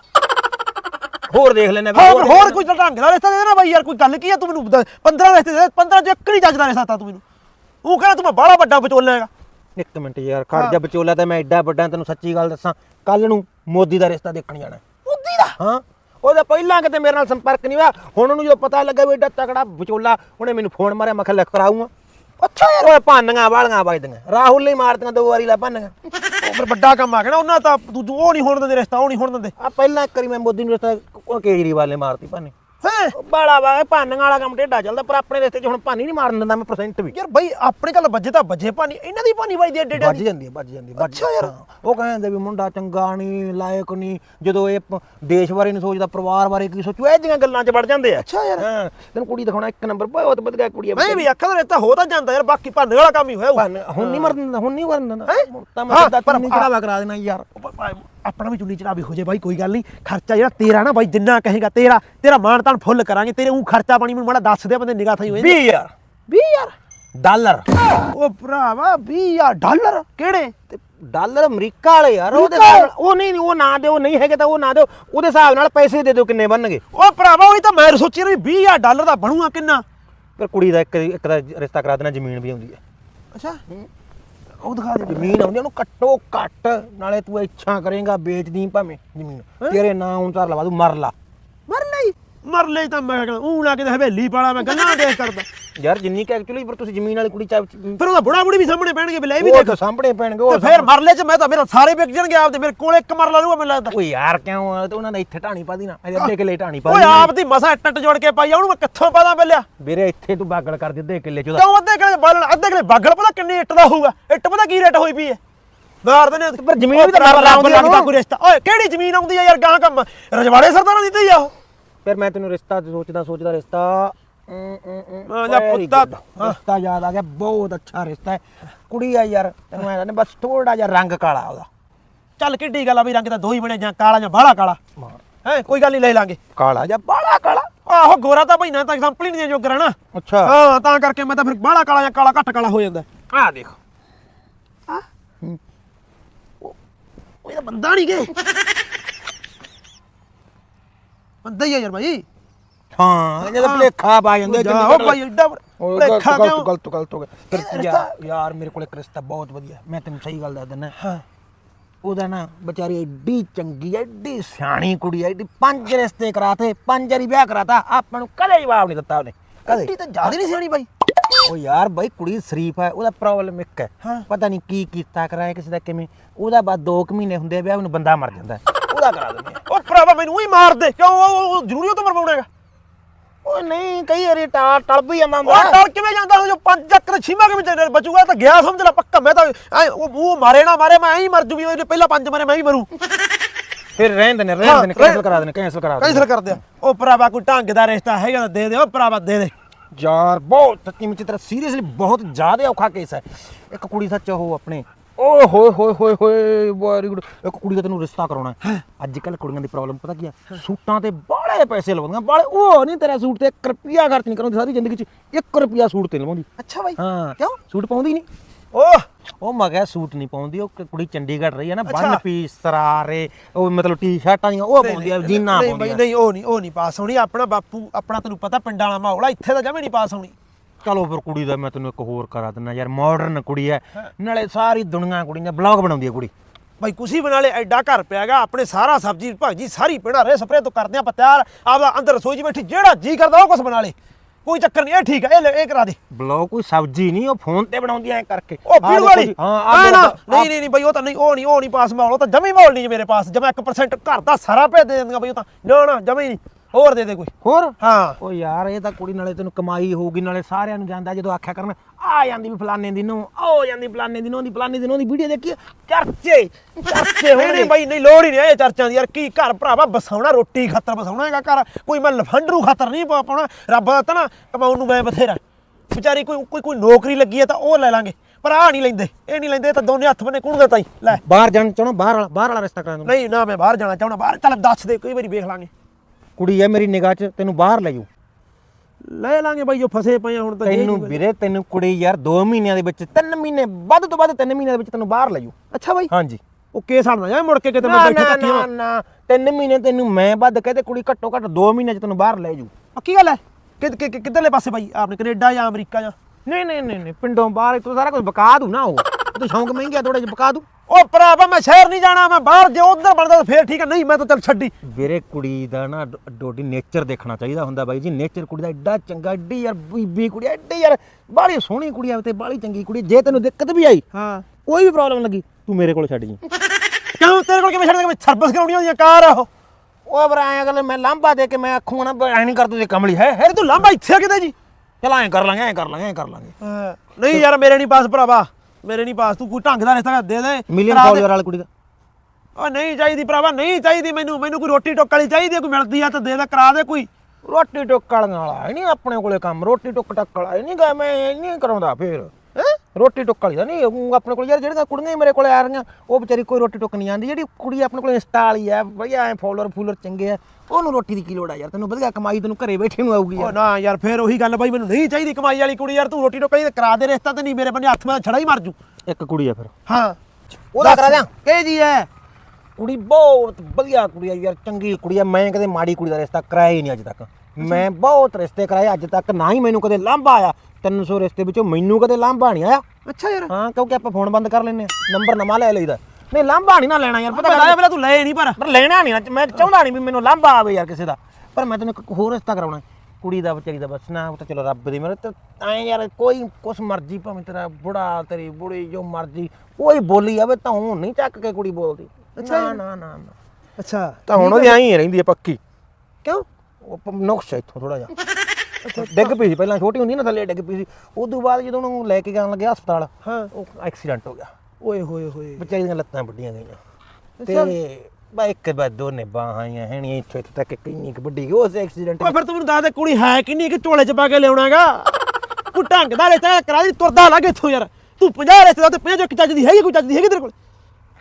ਹੋਰ ਦੇਖ ਲੈਨੇ ਹੋਰ ਹੋਰ ਕੋਈ ਢੰਗ ਦਾ ਰਿਸ਼ਤਾ ਦੇ ਦੇ ਨਾ ਬਾਈ ਯਾਰ ਕੋਈ ਗੱਲ ਕੀ ਆ ਤੂੰ ਮੈਨੂੰ 15 ਰਿਸ਼ਤੇ ਦੇ 15 ਚ ਇੱਕ ਨਹੀਂ ਜੱਜਦਾ ਰਿਸ਼ਤਾ ਤਾ ਤੂੰ ਮੈਨੂੰ। ਉਹ ਕਹਿੰਦਾ ਤੂੰ ਮੈਂ ਬਾਹਲਾ ਵੱਡਾ ਵਿਚੋਲਾ ਹੈਗਾ। ਇੱਕ ਮਿੰਟ ਯਾਰ ਖੜ ਜਾ ਵਿਚੋਲਾ ਤਾਂ ਮੈਂ ਐਡਾ ਵੱਡਾ ਤੈਨੂੰ ਸੱਚੀ ਗੱਲ ਦੱਸਾਂ। ਕੱਲ ਨੂੰ ਮੋਦੀ ਦਾ ਰਿਸ਼ਤਾ ਦੇਖਣ ਜਾਣਾ। ਬੁੱਧੀ ਦਾ? ਹਾਂ। ਉਹਦਾ ਪਹਿਲਾਂ ਕਿਤੇ ਮੇਰੇ ਨਾਲ ਸੰਪਰਕ ਨਹੀਂ ਹੋਇਆ। ਹੁਣ ਉਹਨੂੰ ਜਦੋਂ ਪਤਾ ਲੱਗਾ ਵੀ ਐਡਾ ਤਕੜਾ ਵਿਚੋਲਾ ਉਹਨੇ ਮੈਨੂੰ ਫੋਨ ਮਾਰਿਆ ਮੈਂ ਕਿਹਾ ਲੈ ਕਰਾਉਂਗਾ ਅੱਛਾ ਯਾਰ। ਓਏ ਭਾਨੀਆਂ ਵਾਲੀਆਂ ਵੱਜਦੀਆਂ ਰਾਹੁਲ ਨੇ ਮਾਰਤੀਆਂ ਦੋ ਵਾਰੀ ਲੈ ਭਾਨੀਆਂ। ਉਹ ਫਿਰ ਵੱਡਾ ਕੰਮ ਆ ਗਿਆ ਨਾ ਉਹਨਾਂ ਤਾਂ ਤੂੰ ਉਹ ਨਹੀਂ ਹੋਣ ਦਿੰਦੇ ਰਿਸ਼ਤਾ ਉਹ ਨਹੀਂ ਹੋਣ ਦਿੰਦੇ। ਆ ਪਹਿਲਾਂ ਇੱਕ ਵਾਰੀ ਮੈਂ ਮੋਦੀ ਨੂੰ ਰਿਸ਼ਤਾ ਉਹ ਕੇਜਰੀਵਾਲ ਨੇ ਮਾਰਤੀ ਭਾਨੀ। ਹੈ ਬਾਲਾ ਵਾ ਭਾਨੀਆਂ ਵਾਲਾ ਕੰਮ ਟੇਡਾ ਚੱਲਦਾ ਪਰ ਆਪਣੇ ਰਿਸ਼ਤੇ 'ਚ ਹੁਣ ਭਾਨੀ ਨਹੀਂ ਮਾਰਨ ਦਿੰਦਾ ਮੈਂ ਪਰਸੈਂਟ ਵੀ ਯਾਰ ਬਾਈ ਆਪਣੇ ਕੱਲ ਵੱਜੇ ਤਾਂ ਵੱਜੇ ਪਾਣੀ ਇਹਨਾਂ ਦੀ ਪਾਣੀ ਵੱਜਦੀ ਏਡੇ ਵੱਜ ਦੀ ਜਾਂਦੀ ਹੈ ਵੱਜ ਜਾਂਦੀ ਹੈ, ਵੱਜ ਅੱਛਾ ਯਾਰ। ਹਾਂ। ਉਹ ਕਹਿੰਦੇ ਵੀ ਮੁੰਡਾ ਚੰਗਾ ਨਹੀਂ ਲਾਇਕ ਨਹੀਂ ਜਦੋਂ ਇਹ ਪ- ਦੇਸ਼ ਬਾਰੇ ਨਹੀਂ ਸੋਚਦਾ ਪਰਿਵਾਰ ਬਾਰੇ ਕੀ ਸੋਚੂ ਇਹ ਜਿਹੀਆਂ ਗੱਲਾਂ 'ਚ ਵੜ ਜਾਂਦੇ ਆ ਅੱਛਾ ਯਾਰ। ਹਾਂ ਤੈਨੂੰ ਕੁੜੀ ਦਿਖਾਉਣਾ ਇੱਕ ਨੰਬਰ ਬਹੁਤ ਵਧੀਆ ਕੁੜੀ ਆ ਮੈਂ ਵੀ ਆਖਾਂ ਰਿਸ਼ਤਾ ਹੋ ਤਾਂ ਜਾਂਦਾ ਯਾਰ ਬਾਕੀ ਭੰਨ ਵਾਲਾ ਕੰਮ ਹੀ ਹੋਇਆ। ਭਾਨ- ਹੁਣ ਨਹੀਂ ਮਰਨ ਦਿੰਦਾ ਹੁਣ ਨਹੀਂ ਮਰਨ ਦਿੰਦਾ ਹੈਂ? ਹੁਣ ਤਾਂ ਮੈਂ ਹਾਂ, ਸਿੱਧਾ ਪਰ- ਚੁੰਨੀ ਚੜਾਵਾ ਕਰਾ ਦੇਣਾ ਯਾਰ ਪ- ਪ- ਆਪਣਾ ਵੀ ਚੁੰਨੀ ਚੜਾਵੀ ਹੋ ਜੇ ਬਾਈ ਕੋਈ ਗੱਲ ਨਹੀਂ। ਖਰਚਾ ਜਿਹੜਾ ਤੇਰਾ ਨਾ ਬਾਈ ਜਿੰਨਾ ਕਹੇਗਾ ਤੇਰਾ ਤੇਰਾ ਮਾਣ ਤਾਣ ਫੁੱਲ ਕਰਾਂਗੇ। ਤੇਰੇ ਉਹ ਖਰਚਾ ਪਾਣੀ ਮੈਨੂੰ ਮਾੜਾ ਦੱਸ ਦੇ ਬੰਦੇ ਨਿਗਾਹ ਥਈ ਹੋਏ 20000 20000 ਡਾਲਰ। ਉਹ ਭਰਾਵਾ 20000 ਡਾਲਰ? ਕਿਹੜੇ? ਤੇ ਡਾਲਰ ਅਮਰੀਕਾ ਵਾਲੇ ਯਾਰ ਉਹਦੇ ਨਾਲ- ਉਹ ਨਹੀਂ ਉਹ ਨਾ ਦਿਓ ਨਹੀਂ ਹੈਗੇ ਤਾਂ ਉਹ ਨਾ ਦਿਓ। ਉਹਦੇ ਹਿਸਾਬ ਨਾਲ ਪੈਸੇ ਦੇ ਦਿਓ ਕਿੰਨੇ ਬਣਨਗੇ। ਉਹ ਭਰਾਵਾ ਉਹੀ ਤਾਂ ਮੈਂ ਸੋਚੀ ਰਹੀ 20000 ਡਾਲਰ ਦਾ ਬਣੂਗਾ ਕਿੰਨਾ? ਪਰ ਕੁੜੀ ਦਾ ਇੱਕ ਇੱਕ ਦਾ ਰਿਸ਼ਤਾ ਕਰਾ ਦੇਣਾ ਜ਼ਮੀਨ ਵੀ ਆਉਂਦੀ ਹੈ। ਅੱਛਾ। ਉਹ ਦਿਖਾ ਦੇ ਜ਼ਮੀਨ ਆਉਂਦੀ ਆ, ਉਹਨੂੰ ਕੱਟੋ ਕੱਟ ਨਾਲੇ ਤੂੰ ਇੱਛਾ ਕਰੇਗਾ ਵੇਚਦੀ ਭਾਵੇਂ ਜ਼ਮੀਨ। ਤੇਰੇ ਨਾਂ ਉਤਾਰ ਲਵਾ ਤੂੰ ਮਰ ਲਾ। ਮਰ ਲਈ ਤਾਂ ਮੈਂ ਕਹਿੰਦਾ ਉਹ ਨਾ ਕਿਤੇ ਹਵੇਲੀ ਪਾਲਾ ਮੈਂ ਗੱਲਾਂ ਦੇਖ ਕਰਦਾ। ਯਾਰ ਜਿੰਨੀ ਕਿ ਐਕਚੁਅਲੀ ਪਰ ਤੁਸੀਂ ਜ਼ਮੀਨ ਵਾਲੀ ਕੁੜੀ ਚਾਹ ਫਿਰ ਉਹਦਾ ਬੁੜਾ ਬੁੜੀ ਵੀ ਸਾਹਮਣੇ ਪੈਣਗੇ ਲੈ ਇਹ ਵੀ ਉਹ ਦੇਖ। ਤਾਂ ਸਾਹਮਣੇ ਪੈਣਗੇ ਤੇ ਉਹ ਫਿਰ ਮਰਲੇ ਚ ਮੈਂ ਤਾਂ ਮੇਰਾ ਸਾਰੇ ਵਿਕ ਜਾਣਗੇ ਆਪਦੇ ਮੇਰੇ ਕੋਲ ਇੱਕ ਮਰਲਾ ਲੂਗਾ ਮੈਨੂੰ ਲੱਗਦਾ। ਓਏ ਯਾਰ ਕਿਉਂ? ਆ? ਤੇ ਉਹਨਾਂ ਨੇ ਇੱਥੇ ਢਾਣੀ ਪਾਦੀ ਨਾ ਅੱਧੇ ਕਿੱਲੇ ਢਾਣੀ ਓਏ ਪਾਦੀ ਆਪ ਦੀ ਮਸਾ ਟੱਟ ਜੋੜ ਕੇ ਪਾਈ ਆ, ਉਹਨੂੰ ਮੈਂ ਕਿੱਥੋਂ ਪਤਾ ਮਿਲਿਆ ਵੀਰੇ ਇੱਥੇ ਤੂੰ ਬਾਗਲ ਕਰ ਦੇ ਅੱਧੇ ਕਿੱਲੇ ਚ ਉਹਦਾ। ਕਿਉਂ ਅੱਧੇ ਕਿਲੇ ਬਾਲਣ ਅੱਧੇ ਕਿਲੇ ਬਾਗਲ ਪਤਾ ਕਿੰਨੀ ਇੱਟ ਦਾ ਹੋਊਗਾ? ਇੱਟ ਪਤਾ ਕੀ ਰੇਟ ਹੋਈ ਪਈ ਹੈ ਮਾਰ ਦਨੇ ਪਰ ਜ਼ਮੀਨ ਵੀ ਤਾਂ ਮਰ ਲਾਉਂਦੀ ਆ ਕੋਈ ਰਿਸ਼ਤਾ। ਓਏ ਕਿਹੜੀ ਜ਼ਮੀਨ ਆਉਂਦੀ ਆ ਯਾਰ ਗਾਂ ਕੰਮ? ਰਜਵਾੜੇ ਸਰਦਾਰਾਂ ਦੀ ਤੇ ਆ ਉਹ। ਫਿਰ ਮੈਂ ਤੈਨੂੰ ਰਿਸ਼ਤਾ ਸੋਚਦਾ ਸੋਚਦਾ ਰਿਸ਼ਤਾ ਆ। ਜਾ ਪੁੱਤਾ। ਰਿਸ਼ਤਾ ਯਾਦ ਆ ਗਿਆ ਬਹੁਤ ਅੱਛਾ ਰਿਸ਼ਤਾ ਹੈ। ਕੁੜੀ ਆ ਯਾਰ ਤੈਨੂੰ ਐਂ ਨੇ ਬਸ ਥੋੜਾ ਜਿਹਾ ਰੰਗ ਕਾਲਾ ਉਹਦਾ। ਚੱਲ ਕਿੱਡੀ ਗੱਲ ਆ ਵੀ ਰੰਗ ਤਾਂ ਦੋ ਹੀ ਬਣੇ ਜਾਂ ਕਾਲਾ ਜਾਂ ਬਾਹਲਾ ਕਾਲਾ। ਹੈ। ਕੋਈ ਗੱਲ ਨਹੀਂ ਲੈ ਲਾਂਗੇ। ਕਾਲਾ ਜਾਂ ਬਾਲਾ ਕਾਲਾ? ਆਹੋ ਗੋਰਾ ਤਾਂ ਭਾਈ ਨਾ ਤਾਂ ਐਗਜ਼ਾਮਪਲ ਹੀ ਨਹੀਂ ਜੋ ਕਰਾਣਾ ਅੱਛਾ। ਹਾਂ ਤਾਂ ਕਰਕੇ ਮੈਂ ਤਾਂ ਫਿਰ ਬਾਹਲਾ ਕਾਲਾ ਜਾਂ ਕਾਲਾ ਘੱਟ ਕਾਲਾ ਹੋ ਜਾਂਦਾ। ਆ ਦੇਖ। ਉਹ ਇਹਦਾ ਬੰਦਾ ਨਹੀਂ ਗਏ ਬੰਦਾ ਹੀ ਆ ਯਾਰ ਭਾਈ ਹਾਂ ਜਦੋਂ ਭਲੇਖਾ ਪਾ ਜਾਂਦੇ ਜਾ ਉਹ ਭਾਈ ਐਡਾ ਭਲੇਖਾ ਕਿਉਂ? ਗਲਤ ਗਲਤ ਹੋ ਗਿਆ। ਫਿਰ ਯਾਰ ਯਾਰ ਮੇਰੇ ਕੋਲ ਇੱਕ ਰਿਸ਼ਤਾ ਬਹੁਤ ਵਧੀਆ। ਮੈਂ ਤੈਨੂੰ ਸਹੀ ਗੱਲ ਦੱਸ ਦਿੰਦਾ। ਹਾਂ। ਉਹਦਾ ਨਾ ਵਿਚਾਰੀ ਐਡੀ ਚੰਗੀ ਐਡੀ ਸਿਆਣੀ ਕੁੜੀ ਐਡੀ ਪੰਜ ਰਿਸ਼ਤੇ ਕਰਾਤੇ ਪੰਜ ਵਾਰੀ ਵਿਆਹ ਕਰਾਤਾ। ਆਪਾਂ ਨੂੰ ਕਦੇ ਜਵਾਬ ਨਹੀਂ ਦਿੱਤਾ ਉਹਨੇ। ਕਦੇ। ਕੱਟੀ ਤਾਂ ਜ਼ਿਆਦਾ ਨਹੀਂ ਸਿਆਣੀ ਬਾਈ। ਉਹ ਯਾਰ ਬਾਈ ਕੁੜੀ ਸ਼ਰੀਫ ਹੈ ਉਹਦਾ ਪ੍ਰੋਬਲਮ ਇੱਕ ਹੈ। ਹਾਂ। ਪਤਾ ਨਹੀਂ ਕੀ ਕੀਤਾ ਕਰਾਇਆ ਕਿਸੇ ਦਾ ਕਿਵੇਂ। ਉਹਦਾ ਬਾਅਦ 2 ਮਹੀਨੇ ਹੁੰਦੇ ਵਿਆਹ ਨੂੰ ਬੰਦਾ ਮਰ ਜਾਂਦਾ। ਉਹਦਾ ਕਰਾ ਦਿੰਦੇ ਉਹ ਭਰਾਵਾ ਮੈਨੂੰ ਹੀ ਮਾਰ ਦੇ। ਕਿਉਂ? ਉਹ- ਉਹ ਉਹ ਜ਼ਰੂਰੀ ਉਹ ਤੋਂ ਮਰਵਾਉਣਾ ਹੈਗਾ ਉਹ ਨਹੀਂ ਕਈ ਵਾਰੀ ਟਾਲ ਟਲ ਵੀ ਜਾਂਦਾ ਉਹ ਹੁੰਦਾ ਟਲ ਕਿਵੇਂ ਜਾਂਦਾ? ਉਹ ਜੋ ਪੰਜ ਚੱਕਰ ਛੀਮਾ ਕਿਵੇਂ ਚੱਲ ਬਚੂਗਾ ਤਾਂ ਗਿਆ ਸਮਝ ਲੈ ਪੱਕਾ। ਮੈਂ ਤਾਂ ਐਂ ਉਹ ਉਹ ਮਾਰੇ ਨਾ ਮਾਰੇ ਮੈਂ ਐਂ ਹੀ ਮਰ ਜੂ ਵੀ ਉਹਨੇ ਪਹਿਲਾਂ ਪੰਜ ਮਾਰੇ ਮੈਂ ਹੀ ਮਰੂ। ਫਿਰ ਰਹਿਣ ਦੇ ਨੇ ਹਾਂ, ਰਹਿਣ ਦੇ ਨੇ ਕੈਂਸਲ ਕਰਾ ਦੇਣੇ ਕੈਂਸਲ ਕਰਾ ਦੇਣੇ ਕੈਂਸਲ ਕਰ ਦਿਆ ਉਹ ਭਰਾਵਾ ਕੋਈ ਢੰਗ ਦਾ ਰਿਸ਼ਤਾ ਹੈਗਾ ਤਾਂ ਦੇ ਦੇ ਉਹ ਭਰਾਵਾ ਦੇ ਦੇ। ਯਾਰ ਬਹੁਤ ਸੱਚੀ ਮੁੱਚੀ ਤਰ੍ਹਾਂ ਸੀਰੀਅਸਲੀ ਬਹੁਤ ਜ਼ਿਆਦਾ ਔਖਾ ਕੇਸ ਹੈ। ਇੱਕ ਕੁੜੀ ਸੱਚ ਉਹ ਆਪਣੇ ਓਏ ਹੋਏ ਹੋਏ ਹੋਏ ਹੋਏ ਵੈਰੀ ਗੁੱਡ ਇੱਕ ਕੁੜੀ ਦਾ ਤੈਨੂੰ ਰਿਸ਼ਤਾ ਕਰਾਉਣਾ ਹੈ। ਅੱਜ ਕੱਲ ਕੁੜੀਆਂ ਦੀ ਪ੍ਰੋਬਲਮ ਪਤਾ ਕੀ ਆ? ਸੂਟਾਂ ਤੇ ਬਾਹਲੇ ਪੈਸੇ ਲਵਾਉਂਦੀਆਂ। ਬਾਹਲੇ ਉਹ ਨਹੀਂ ਤੇਰਾ ਸੂਟ ਤੇ 1 ਰੁਪਿਆ ਖਰਚ ਨਹੀਂ ਕਰਾਉਂਦੀ ਸਾਰੀ ਜ਼ਿੰਦਗੀ 'ਚ। 1 ਰੁਪਿਆ ਸੂਟ ਤੇ ਲਵਾਉਂਦੀ। ਅੱਛਾ ਬਾਈ। ਹਾਂ ਕਿਉਂ? ਸੂਟ ਪਾਉਂਦੀ ਨਹੀਂ ਓਹ ਉਹ ਮੈਂ ਕਿਹਾ ਸੂਟ ਨਹੀਂ ਪਾਉਂਦੀ ਉਹ ਕੁੜੀ ਚੰਡੀਗੜ੍ਹ ਰਹੀ ਹੈ ਨਾ। ਵਨ ਪੀਸ ਸਰਾਰੇ ਉਹ ਮਤਲਬ ਟੀ-ਸ਼ਰਟਾਂ ਦੀਆਂ ਉਹ ਪਾਉਂਦੀ ਆ ਜੀਨਾਂ ਨਹੀਂ ਪਾਉਂਦੀ ਆ। ਨਹੀਂ ਉਹ ਨਹੀਂ ਉਹ ਨਹੀਂ ਪਾਸ ਹੋਣੀ। ਆਪਣਾ ਬਾਪੂ ਆਪਣਾ ਤੈਨੂੰ ਪਤਾ ਪਿੰਡਾਂ ਵਾਲਾ ਮਾਹੌਲ ਆ ਇੱਥੇ ਤਾਂ ਜਮੇ ਨਹੀਂ ਪਾਸ ਹੋਣੀ। ਚਲੋ ਫਿਰ ਕੁੜੀ ਦਾ ਮੈਂ ਤੈਨੂੰ ਇੱਕ ਹੋਰ ਕਰਾ ਦਿੰਦਾ ਯਾਰ ਮਾਡਰਨ ਕੁੜੀ ਹੈ ਨਾਲੇ ਸਾਰੀ ਦੁਨੀਆ ਕੁੜੀਆਂ ਬਲੌਗ ਬਣਾਉਂਦੀ ਹੈ ਕੁੜੀ। ਬਾਈ ਕੁਸੀ ਬਣਾ ਲੈ ਐਡਾ ਘਰ ਪਿਆਗਾ ਆਪਣੇ ਸਾਰਾ ਸਬਜ਼ੀ ਭਾਜੀ ਸਾਰੀ ਪਿੰਡਾ ਰੇ ਸਪਰੇ ਤੋਂ ਕਰਦੇ ਆ ਪਤਿਆਰ ਆਪਦਾ ਅੰਦਰ ਰਸੋਈ 'ਚ ਬੈਠੀ ਜਿਹੜਾ ਜੀ ਕਰਦਾ ਉਹ ਕੁਛ ਬਣਾ ਲੇ। ਕੋਈ ਚੱਕਰ ਨਹੀਂ ਇਹ ਠੀਕ ਹੈ ਇਹ ਲੈ ਇਹ ਕਰਾ ਦੇ। ਬਲੌਗ ਕੋਈ ਸਬਜ਼ੀ ਨਹੀਂ ਉਹ ਫੋਨ ਤੇ ਬਣਾਉਂਦੀ ਐ ਕਰਕੇ। ਉਹ ਆਹ ਦੇਖੋ ਵਾਲੀ। ਜੀ, ਹਾਂ ਆਹ ਨਾ ਨਹੀਂ ਨਹੀਂ ਨਹੀਂ ਬਈ ਉਹ ਤਾਂ ਨਹੀਂ ਉਹ ਨਹੀਂ ਉਹ ਨਹੀਂ ਪਾਸ ਮਾਹੌਲ ਉਹ ਤਾਂ ਜਮੀ ਮਾਹੌਲ ਨਹੀਂ ਮੇਰੇ ਪਾਸ। ਜਮਾ 1% ਘਰ ਦਾ ਸਾਰਾ ਭੇਜ ਦੇ ਦਿੰਦੀਆਂ ਬਈ ਉਹ ਤਾਂ। ਨਾ ਨਾ ਜਮੇ ਨਹੀਂ। ਹੋਰ ਦੇ ਦੇ ਕੋਈ। ਹੋਰ? ਹਾਂ। ਉਹ ਯਾਰ ਇਹ ਤਾਂ ਕੁੜੀ ਨਾਲੇ ਤੈਨੂੰ ਕਮਾਈ ਹੋਊਗੀ ਨਾਲੇ ਸਾਰਿਆਂ ਨੂੰ ਜਾਂਦਾ ਜਦੋਂ ਆਖਿਆ ਕਰਨ ਆ ਜਾਂਦੀ ਵੀ ਫਲਾਣੇ ਦੀ ਨੂੰ ਆ ਜਾਂਦੀ ਫਲਾਣੇ ਦੀ ਨੂੰ ਦੀ ਫਲਾਣੇ ਦੀ ਨੂੰ ਦੀ ਵੀਡੀਓ ਦੇਖੀ ਚਰਚੇ ਚਰਚੇ ਨਹੀਂ ਨਹੀਂ ਬਾਈ ਨਹੀਂ ਲੋੜ ਹੀ ਨਹੀਂ ਇਹ ਚਰਚਾਂ ਦੀ ਯਾਰ ਕੀ ਘਰ ਭਰਾਵਾ ਬਸਾਉਣਾ ਰੋਟੀ ਖਾਤਰ ਬਸਾਉਣਾ ਹੈਗਾ ਘਰ ਕੋਈ ਮੈਂ ਲਫੰਡਰੂ ਖਾਤਰ ਨਹੀਂ ਪਾ- ਪਾਉਣਾ ਰੱਬ ਦਾ ਤਾਂ ਨਾ ਕਮਾਉਣ ਨੂੰ ਮੈਂ ਬਥੇਰਾ। ਵਿਚਾਰੀ ਕੋਈ ਕੋਈ ਕੋਈ ਨੌਕਰੀ ਲੱਗੀ ਹੈ ਤਾਂ ਉਹ ਲੈ ਲਾਂਗੇ ਪਰ ਆ ਨਹੀਂ ਲੈਂਦੇ ਇਹ ਨਹੀਂ ਲੈਂਦੇ ਇਹ ਤਾਂ ਦੋਨੇ ਹੱਥ ਬੰਨੇ ਕੁਣ ਦੇ ਤਾਈ ਲੈ। ਬਾਹਰ ਜਾਣ ਚਾਹਣਾ ਬਾਹਰ ਵਾਲਾ ਬਾਹਰ ਵਾਲਾ ਰਿਸ਼ਤਾ ਕਰਾਂ ਨਹੀਂ ਨਾ ਮੈਂ ਬਾਹਰ ਜਾਣਾ ਚਾਹੁੰਦਾ ਬਾਹਰ ਚੱਲ ਦੱਸ ਦੇ ਕਈ ਵਾਰੀ ਵੇਖ ਲਾਂਗੇ। ਕੁੜੀ ਹੈ ਮੇਰੀ ਨਿਗਾਹ 'ਚ ਤੈਨੂੰ ਬਾਹਰ ਲੈ ਜਾਊ। ਲੈ ਲਾਂਗੇ ਬਾਈ ਜੋ ਫਸੇ ਪਏ ਆ ਹੁਣ ਤਾਂ ਤੈਨੂੰ ਵੀਰੇ ਤੈਨੂੰ ਕੁੜੀ ਯਾਰ 2 ਮਹੀਨਿਆਂ ਦੇ ਵਿੱਚ 3 ਮਹੀਨੇ ਵੱਧ ਤੋਂ ਵੱਧ 3 ਮਹੀਨਿਆਂ ਦੇ ਵਿੱਚ ਤੈਨੂੰ ਬਾਹਰ ਲੈ ਜਾਊ। ਅੱਛਾ ਬਾਈ। ਹਾਂਜੀ। ਉਹ ਕੇਸ ਹੜਨਾ ਜਾ ਮੁੜ ਕੇ ਕਿਤੇ ਮੈਂ ਨਾ ਬੈਠੇ ਨਾ ਤੱਕੀ ਨਾ ਨਾ 3 ਮਹੀਨੇ ਤੈਨੂੰ ਮੈਂ ਵੱਧ ਕਹਤੇ ਕੁੜੀ ਘੱਟੋ ਘੱਟ 2 ਮਹੀਨੇ 'ਚ ਤੈਨੂੰ ਬਾਹਰ ਲੈ ਜਾਊ। ਪੱਕੀ ਗੱਲ ਹੈ ਕਿ ਕਿ- ਕਿ- ਕਿੱਧਰਲੇ ਪਾਸੇ ਬਾਈ? ਆਪਣੇ ਕੈਨੇਡਾ ਜਾਂ ਅਮਰੀਕਾ ਜਾਂ? ਨਹੀਂ ਨਹੀਂ ਨਹੀਂ ਪਿੰਡੋਂ ਬਾਹਰ ਤੂੰ ਸਾਰਾ ਕੁਝ ਬਕਾ ਦੂ ਨਾ ਉਹ। ਤੂੰ ਸ਼ੌਂਕ ਮਹਿੰਗਾ ਥੋੜਾ ਜਿਹਾ ਬਕਾ ਦੂ। ਉਹ ਭਰਾਵਾ ਮੈਂ ਸ਼ਹਿਰ ਨਹੀਂ ਜਾਣਾ ਮੈਂ ਬਾਹਰ ਜੇ ਉਧਰ ਬਣਦਾ ਤਾਂ ਫੇਰ ਠੀਕ ਹੈ ਨਹੀਂ ਮੈਂ ਤਾਂ ਚੱਲ ਛੱਡੀ। ਵੀਰੇ ਕੁੜੀ ਦਾ ਨਾ ਡੋਡੀ ਨੇਚਰ ਦੇਖਣਾ ਚਾਹੀਦਾ ਹੁੰਦਾ ਬਾਈ ਜੀ। ਨੇਚਰ ਕੁੜੀ ਦਾ ਐਡਾ ਚੰਗਾ ਐਡੀ ਯਾਰ ਬੀਬੀ ਕੁੜੀ ਐਡੀ ਯਾਰ ਬਾਹਲੀ ਸੋਹਣੀ ਕੁੜੀ ਆ ਤੇ ਬਾਹਲੀ ਚੰਗੀ ਕੁੜੀ। ਜੇ ਤੈਨੂੰ ਦਿੱਕਤ ਵੀ ਆਈ ਹਾਂ। ਕੋਈ ਵੀ ਪ੍ਰੋਬਲਮ ਲੱਗੀ ਤੂੰ ਮੇਰੇ ਕੋਲ ਛੱਡ ਜੀ। ਕਿਉਂ ਤੇਰੇ ਕੋਲ ਕਿਵੇਂ ਛੱਡ ਦੇ ਸਰਵਿਸ ਕਰਾਉਣੀ ਹੁੰਦੀ ਆ ਕਾਰ ਆ ਉਹ? ਉਹ ਪਰ ਐਂ ਗੱਲ ਮੈਂ ਲਾਂਭਾ ਦੇ ਕੇ ਮੈਂ ਆਖੂਗਾ ਨਾ ਐ ਨਹੀਂ ਕਰ ਤੂੰ ਤੇ ਕਮਲੀ। ਹੈ ਹੈ ਤੂੰ ਲਾਂਬਾ ਇੱਥੇ ਆ ਕਿਤੇ ਜੀ? ਚਲ ਐਂ ਕਰ ਲਾਂਗੇ ਐਂ ਕਰ ਲਾਂਗੇ ਐਂ ਕਰ ਲਾਂਗੇ। ਹਾਂ, ਨਹੀਂ ਯਾਰ ਮੇਰੇ ਨਹੀਂ ਪਾਸ ਭਰਾਵਾ। ਮੇਰੇ ਨਹੀਂ ਪਾਸ ਤੂੰ ਕੋਈ ਢੰਗ ਦਾ ਰਿਸ਼ਤਾ ਦੇ ਦੇ ਮਿਲੀਅਨ ਕਰਾ ਦੇ। ਫਾਲੋਅਰ ਵਾਲੀ ਕੁੜੀ ਦਾ ਉਹ ਨਹੀਂ ਚਾਹੀਦੀ ਭਰਾਵਾ ਨਹੀਂ ਚਾਹੀਦੀ ਮੈਨੂੰ ਮੈਨੂੰ ਕੋਈ ਰੋਟੀ ਟੋਕ ਵਾਲੀ ਚਾਹੀਦੀ ਕੋਈ ਮਿਲਦੀ ਆ ਤਾਂ ਦੇ ਦੇ ਕਰਾ ਦੇ ਕੋਈ ਰੋਟੀ ਟੁੱਕ ਵਾਲੀਆਂ ਵਾਲਾ ਨਹੀਂ ਆਪਣੇ ਕੋਲੇ ਕੰਮ ਰੋਟੀ ਟੁੱਕ ਟੱਕ ਵਾਲਾ ਇਹ ਨਹੀਂ ਗਾ ਮੈਂ ਇਹ ਨਹੀਂ ਕਰਾਉਂਦਾ ਫੇਰ? ਰੋਟੀ ਟੁੱਕ ਵਾਲੀ ਦਾ ਨਹੀਂ ਊਂ ਆਪਣੇ ਕੋਲ ਯਾਰ ਜਿਹੜੀਆਂ ਕੁੜੀਆਂ ਹੀ ਮੇਰੇ ਕੋਲੇ ਆ ਰਹੀਆਂ ਉਹ ਵਿਚਾਰੀ ਕੋਈ ਰੋਟੀ ਟੁੱਕ ਨਹੀਂ ਆਂਦੀ ਜਿਹੜੀ ਕੁੜੀ ਆਪਣੇ ਕੋਲੇ ਇੰਸਟਾ ਵਾਲੀ ਆ ਵਧੀਆ ਐ ਫੋਲੋਅਰ ਫੂਲਰ ਚੰਗੇ ਆ ਉਹਨੂੰ ਰੋਟੀ ਦੀ ਕੀ ਲੋੜ ਆ ਯਾਰ ਤੈਨੂੰ ਵਧੀਆ ਕਮਾਈ ਤੈਨੂੰ ਘਰੇ ਬੈਠੇ ਨੂੰ ਆਊਗੀ ਉਹ ਯਾਰ ਨਾ ਯਾਰ ਫੇਰ ਉਹੀ ਗੱਲ ਬਾਈ ਮੈਨੂੰ ਨਹੀਂ ਚਾਹੀਦੀ ਕਮਾਈ ਵਾਲੀ ਕੁੜੀ ਯਾਰ ਤੂੰ ਰੋਟੀ ਟੋਕ ਤੇ ਕਰਾ ਦੇ ਰਿਸ਼ਤਾ ਤੇ ਨਹੀਂ ਮੇਰੇ ਬੰਨੇ ਹੱਥ ਮੈਂ ਛੜਾ ਹੀ ਮਰ ਜੂ। ਇੱਕ ਕੁੜੀ ਆ ਫਿਰ। ਹਾਂ। ਉਹਦਾ ਕਰਾ ਦਿਆਂ। ਕੇ ਜੀ ਹੈ? ਕੁੜੀ ਬਹੁਤ ਵਧੀਆ ਕੁੜੀ ਆ ਯਾਰ ਚੰਗੀ ਕੁੜੀ ਆ ਮੈਂ ਕਦੇ ਮਾੜੀ ਕੁੜੀ ਦਾ ਰਿਸ਼ਤਾ ਕਰਾਇਆ ਹੀ ਨਹੀਂ ਅੱਜ ਤੱਕ। ਮੈਂ ਬਹੁਤ ਰਿਸ਼ਤੇ ਕਰਾਏ ਅੱਜ ਤੱਕ ਨਾ ਹੀ ਮੈਨੂੰ ਕਦੇ ਲਾਂਭਾ ਆਇਆ। 300 ਰਿਸ਼ਤੇ ਵਿੱਚੋਂ ਮੈਨੂੰ ਕਦੇ ਲਾਂਭਾ ਨਹੀਂ ਆਇਆ। ਅੱਛਾ ਯਾਰ। ਹਾਂ ਕਿਉਂਕਿ ਆਪਾਂ ਫੋਨ ਬੰਦ ਕਰ ਲੈਨੇ ਆ ਨੰਬਰ ਨਵਾਂ ਲੈ ਲਈਦਾ। ਨਹੀਂ ਲਾਂਭਾ ਨਹੀਂ ਨਾ ਲੈਣਾ ਯਾਰ ਪਤਾ ਲਾਇਆ ਪਹਿਲਾਂ ਤੂੰ ਲਏ ਨਹੀਂ ਪਰ ਪਰ ਲੈਣਾ ਨਹੀਂ ਮੈਂ ਚਾਹੁੰਦਾ ਨਹੀਂ ਵੀ ਮੈਨੂੰ ਲਾਂਭਾ ਆਵੇ ਯਾਰ ਕਿਸੇ ਦਾ। ਪਰ ਮੈਂ ਤੈਨੂੰ ਇੱਕ ਹੋਰ ਰਿਸ਼ਤਾ ਕਰਾਉਣਾ ਕੁੜੀ ਦਾ ਵਿਚਾਰੀ ਦਾ ਬਸ ਨਾ ਉਹ ਤਾਂ ਚਲੋ ਰੱਬ ਦੀ ਤੇ ਐ ਯਾਰ ਕੋਈ ਕੁਛ ਮਰਜ਼ੀ ਭਾਵੇਂ ਤੇਰਾ ਬੁੜਾ ਤੇਰੀ ਬੁੜੀ ਜੋ ਮਰਜ਼ੀ ਕੋਈ ਬੋਲੀ ਆਵੇ ਤਾਂ ਹੁਣ ਨਹੀਂ ਚੱਕ ਕੇ ਕੁੜੀ ਬੋਲਦੀ। ਅੱਛਾ। ਨਾ ਨਾ ਨਾ ਅੱਛਾ। ਤਾਂ ਹੁਣ ਉਹਦੀ ਐਂ ਹੀ ਰਹਿੰਦੀ ਹੈ ਪੱਕੀ। ਕਿਉਂ? ਉਹ ਨੁਕਸ ਇੱਥੋਂ ਥੋੜਾ ਜਿਹਾ। ਡਿੱਗ ਪਈ ਸੀ ਪਹਿਲਾਂ ਛੋਟੀ ਹੁੰਦੀ ਨਾ ਥੱਲੇ ਡਿੱਗ ਪਈ ਸੀ। ਉਸ ਤੋਂ ਬਾਅਦ ਜਦੋਂ ਉਹਨੂੰ ਲੈ ਕੇ ਜਾਣ ਲੱਗਿਆ ਹਸਪਤਾਲ ਹਾਂ। ਉਹ ਐਕਸੀਡੈਂਟ ਹੋ ਗਿਆ। ਓਏ ਹੋਏ ਹੋਏ। ਵਿਚਾਰੀ ਦੀਆਂ ਲੱਤਾਂ ਵੱਡੀਆਂ ਗਈਆਂ। ਤੇ ਬਾ ਇੱਕ ਬਾਦ ਦੋਨੇ ਬਾਹਾਂ ਆਈਆਂ ਹੈਣੀਆਂ ਇੱਥੋਂ ਇੱਥੇ ਤੱਕ ਕਿੰਨੀ ਕੁ ਵੱਡੀ। ਉਸ ਐਕਸੀਡੈਂਟ ਓਏ ਫਿਰ ਤੂੰ ਮੈਨੂੰ ਦੱਸ ਦੇ ਕੁੜੀ ਹੈ ਕਿੰਨੀ ਕਿ ਝੋਲੇ ਚ ਪਾ ਕੇ ਲਿਆਉਣਾਗਾ? ਕੋਈ ਢੰਗ ਦਾ ਰਿਸ਼ਤਾ ਕਰਾ ਦੀ ਤੁਰਦਾ ਲੱਗ ਇੱਥੋਂ ਯਾਰ। ਤੂੰ 50 ਰਿਸ਼ਤੇ ਦਾ ਤੇ 50 ਇੱਕ ਚੱਜ ਦੀ ਹੈਗੀ ਕੋਈ ਚੱਜ ਦੀ ਹੈਗੀ ਤੇਰੇ ਕੋਲ?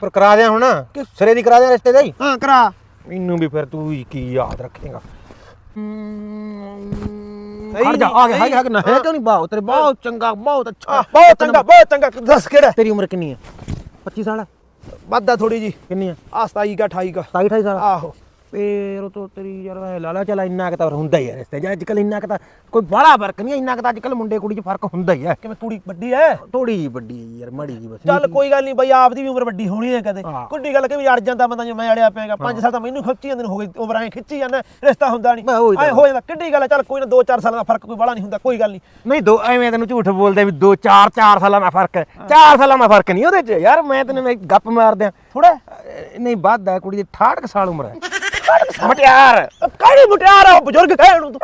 ਪਰ ਕਰਾ ਦਿਆਂ ਹੁਣ ਕਿ- ਸਿਰੇ ਦੀ ਕਰਾ ਦਿਆਂ ਰਿਸ਼ਤੇ ਦਾ ਹੀ। ਹਾਂ ਕਰਾ। ਮੈਨੂੰ ਵੀ ਫਿਰ ਤੂੰ ਹੀ ਕੀ ਯਾਦ ਰੱਖੇਗਾ। ਖੜ ਜਾ ਆ ਗਿਆ ਹੈ ਕਿ ਨਾ ਹੈ ਕਿਉਂ ਨਹੀਂ? ਬਹੁਤ ਤੇਰੇ ਬਹੁਤ ਚੰਗਾ ਬਹੁਤ ਅੱਛਾ। ਬਹੁਤ ਚੰਗਾ ਬਹੁਤ ਚੰਗਾ। ਦੱਸ ਕਿਹੜਾ? ਤੇਰੀ ਉਮਰ ਕਿੰਨੀ ਹੈ 25 ਸਾਲ ਵੱਧਾ ਥੋੜੀ ਜੀ ਕਿੰਨੀ ਹੈ ਆ 27 ਕਾ 28 ਕਾ। 27 28 ਸਾਲ ਆਹੋ। ਫੇਰ ਉਹ ਤੋਂ ਤੇਰੀ ਯਾਰ ਐ ਲਾਲਾ ਚਲਾ ਇੰਨਾ ਕੁ ਤਾਂ ਹੁੰਦਾ ਹੀ ਹੈ ਰਿਸ਼ਤੇ। ਜਾਂ ਅੱਜ ਕੱਲ ਇੰਨਾ ਕੁ ਤਾਂ ਕੋਈ ਬਾਹਲਾ ਫ਼ਰਕ ਨਹੀਂ ਇੰਨਾ ਕੁ ਤਾਂ ਅੱਜ ਕੱਲ ਮੁੰਡੇ ਕੁੜੀ 'ਚ ਫ਼ਰਕ ਹੁੰਦਾ ਹੀ ਹੈ। ਕਿਵੇਂ ਕੁੜੀ ਵੱਡੀ ਐ ਥੋੜੀ ਜਿਹੀ ਵੱਡੀ ਹੈ ਯਾਰ ਮਾੜੀ ਜੀ ਬਸ। ਚੱਲ ਕੋਈ ਗੱਲ ਨਹੀਂ ਬਈ ਆਪਦੀ ਵੀ ਉਮਰ ਵੱਡੀ ਹੋਣੀ ਹੈ ਕਦੇ। ਹਾਂ। ਕੁੱਡੀ ਗੱਲ ਕਿ ਵੀ ਅੜ ਜਾਂਦਾ ਬੰਦਾ ਜੇ ਮੈਂ ਅੜਿਆ ਪਿਆਗਾ 5 ਸਾਲ ਤਾਂ ਮੈਨੂੰ ਖਿੱਚੀ ਜਾਂਦੇ ਨੇ ਹੋ ਗਈ ਉਮਰ ਐ ਖਿੱਚੀ ਜਾਂਦਾ ਰਿਸ਼ਤਾ ਹੁੰਦਾ ਨਹੀਂ। ਬਸ ਉਹੀ ਤਾਂ ਐ ਹੋ ਜਾਂਦਾ ਕਿੱਡੀ ਗੱਲ ਹੈ ਚੱਲ ਕੋਈ ਨਾ 2-4 ਸਾਲਾਂ ਦਾ ਫ਼ਰਕ ਕੋਈ ਬੜਾ ਨਹੀਂ ਹੁੰਦਾ ਕੋਈ ਗੱਲ ਨਹੀਂ। ਨਹੀਂ ਦੋ ਐਵੇਂ ਤੈਨੂੰ ਝੂਠ ਬੋਲਦੇ ਵੀ ਦੋ ਚਾਰ ਚਾਰ ਸਾਲਾਂ ਦਾ ਫ਼ਰਕ ਹੈ। ਚਾਰ ਸਾਲਾਂ ਦਾ ਫ਼ਰਕ ਨਹੀਂ ਉਹਦੇ 'ਚ। ਯਾਰ ਮੈਂ ਤੈਨੂੰ ਗੱਪ ਮਾਰਦਿਆਂ ਥੋੜਾ ਨਹੀਂ ਵੱਧ ਹੈ ਕੁੜੀ ਦੀ 68 ਕੁ ਸਾਲ ਉਮਰ ਹੈ। ਮਟਿਆਰ। ਕਾਹਦੀ ਮੁਟਿਆਰ ਆ ਉਹ ਬਜ਼ੁਰਗ ਕਹਿਣ ਨੂੰ ਤੂੰ।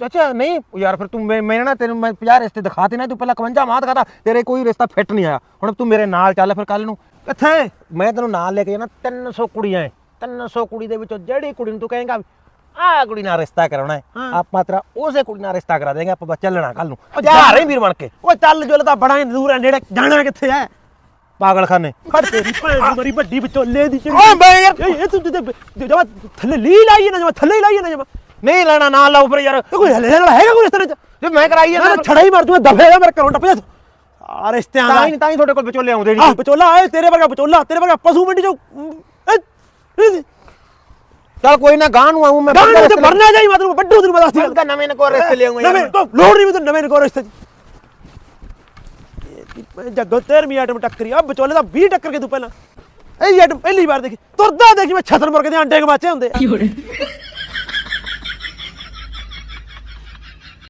ਚਾਚਾ ਨਹੀਂ ਉਹ ਯਾਰ ਫਿਰ ਤੂੰ ਮੈਂ ਮੈਂ ਨਾ ਤੈਨੂੰ ਮੈਂ 50 ਰਿਸ਼ਤੇ ਦਿਖਾਤੇ ਨਾ ਤੂੰ ਪਹਿਲਾਂ 51 ਮਾਹ ਦਿਖਾਤਾ ਤੇਰੇ ਕੋਈ ਰਿਸ਼ਤਾ ਫਿੱਟ ਨਹੀਂ ਆਇਆ। ਹੁਣ ਤੂੰ ਮੇਰੇ ਨਾਲ ਚੱਲ ਫਿਰ ਕੱਲ ਨੂੰ। ਕਿੱਥੇ ਮੈਂ ਤੈਨੂੰ ਨਾਲ ਲੈ ਕੇ ਜਾਣਾ 300 ਕੁੜੀਆਂ ਹੈ 300 ਕੁੜੀ ਦੇ ਵਿੱਚੋਂ ਜਿਹੜੀ ਕੁੜੀ ਨੂੰ ਤੂੰ ਕਹੇਂਗਾ ਆਹ ਕੁੜੀ ਨਾਲ ਰਿਸ਼ਤਾ ਕਰਾਉਣਾ ਹੈ ਹਾਂ। ਆਪਾਂ ਤੇਰਾ ਉਸੇ ਕੁੜੀ ਨਾਲ ਰਿਸ਼ਤਾ ਕਰਾ ਦੇਂਗੇ ਆਪਾਂ ਬਸ ਚੱਲਣਾ ਕੱਲ ਨੂੰ। ਜਾ ਰਹੇ ਵੀਰ ਬਣ ਕੇ। ਉਹ ਚੱਲ ਜੁਲ ਤਾਂ ਬੜਾ ਹੀ ਦੂਰ ਆ ਨੇੜੇ ਜਾਣਾ ਕਿੱਥੇ ਐ? ਪਾਗਲਖਾਨੇ। ਖੜ ਤੇਰੀ ਭੈਣ ਦੀ ਬੜੀ ਵੱਡੀ ਵਿਚੋਲੇ ਦੀ ਚਿੜੀ। ਓਏ ਮੈਂ ਯਾਰ। ਇਹ ਤੂੰ ਤੇ ਜਮਾ ਥੱਲੇ ਲੀ ਲਾਈ ਨਾ ਜਮਾ ਥੱਲੇ ਲਾਈ ਨਾ ਜਮਾ। ਨਹੀਂ ਲੈਣਾ ਨਾਲ ਲਾਓ ਫਿਰ ਯਾਰ। ਕੋਈ ਹਲੇ ਨਾਲ ਹੈਗਾ ਕੋਈ ਇਸ ਤਰ੍ਹਾਂ ਚ? ਜੇ ਮੈਂ ਕਰਾਈ ਮੈਂ ਜਾਂਦਾ ਤਾਂ ਛੜਾ ਹੀ ਮਾਰ ਦੂੰਗਾ ਦਫੇ ਦਾ ਮੇਰੇ ਘਰੋਂ ਟੱਪ ਜਾ। ਆ ਰਿਸ਼ਤਿਆਂ ਦਾ। ਤਾਂ ਹੀ ਤਾਂ ਹੀ ਤੁਹਾਡੇ ਕੋਲ ਵਿਚੋਲੇ ਆਉਂਦੇ ਨਹੀਂ। ਵਿਚੋਲਾ ਆਏ ਤੇਰੇ ਵਰਗਾ ਵਿਚੋਲਾ ਤੇਰੇ ਵਰਗਾ ਪਸ਼ੂ ਮੰਡੀ ਚੋਂ। ਚੱਲ ਕੋਈ ਨਾ ਗਾਂ ਨੂੰ ਆਉਂ ਮੈਂ ਤੇ ਮਰਨਾ ਜਾਈ ਮਤਲਬ ਵੱਡੂ ਤੈਨੂੰ ਪਤਾ ਸੀ ਤਾਂ ਨਵੇਂ ਨਕੋ ਰਸਤੇ ਲਿਆਉਂਗਾ ਨਵੇਂ ਲੋੜ ਨਹੀਂ ਮੈਨੂੰ ਨਵੇਂ ਕੋ ਰਿਸ਼ਤੇ ਜੱਗੋ 13ਵੀਂ ਆਈਟਮ ਟੱਕਰੀ ਆ ਵਿਚੋਲੇ ਦਾ 20 ਟੱਕਰ ਕੇ ਤੂੰ ਪਹਿਲਾਂ। ਇਹ ਆਈਟਮ ਪਹਿਲੀ ਵਾਰ ਦੇਖੀ। ਤੁਰਦਾ ਦੇਖੀ, ਮੈਂ ਛਤਰ ਮੁਰਗੇ ਦੇ ਆਂਡੇ ਗਵਾਚੇ ਹੁੰਦੇ ਆ।